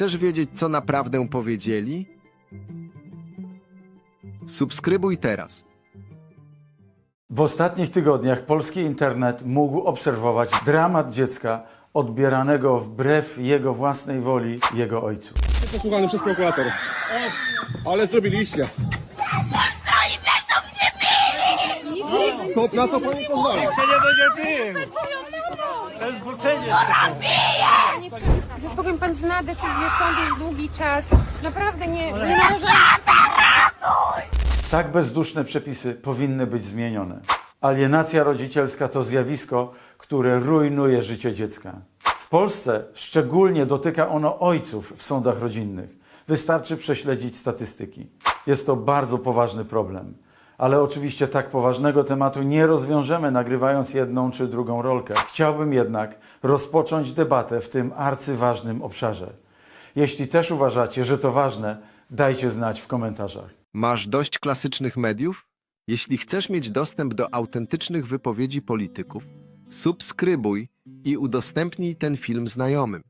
Chcesz wiedzieć, co naprawdę powiedzieli? Subskrybuj teraz. W ostatnich tygodniach polski internet mógł obserwować dramat dziecka odbieranego wbrew jego własnej woli jego ojcu. Posłuchany przez prokurator. Ale zrobiliście. Co, na co pani pozwoli? Zaspokojmy pan zna decyzję sądu już długi czas. Naprawdę nie, nie należało. Tak bezduszne przepisy powinny być zmienione. Alienacja rodzicielska to zjawisko, które rujnuje życie dziecka. W Polsce szczególnie dotyka ono ojców w sądach rodzinnych. Wystarczy prześledzić statystyki. Jest to bardzo poważny problem. Ale oczywiście tak poważnego tematu nie rozwiążemy nagrywając jedną czy drugą rolkę. Chciałbym jednak rozpocząć debatę w tym arcyważnym obszarze. Jeśli też uważacie, że to ważne, dajcie znać w komentarzach. Masz dość klasycznych mediów? Jeśli chcesz mieć dostęp do autentycznych wypowiedzi polityków, subskrybuj i udostępnij ten film znajomym.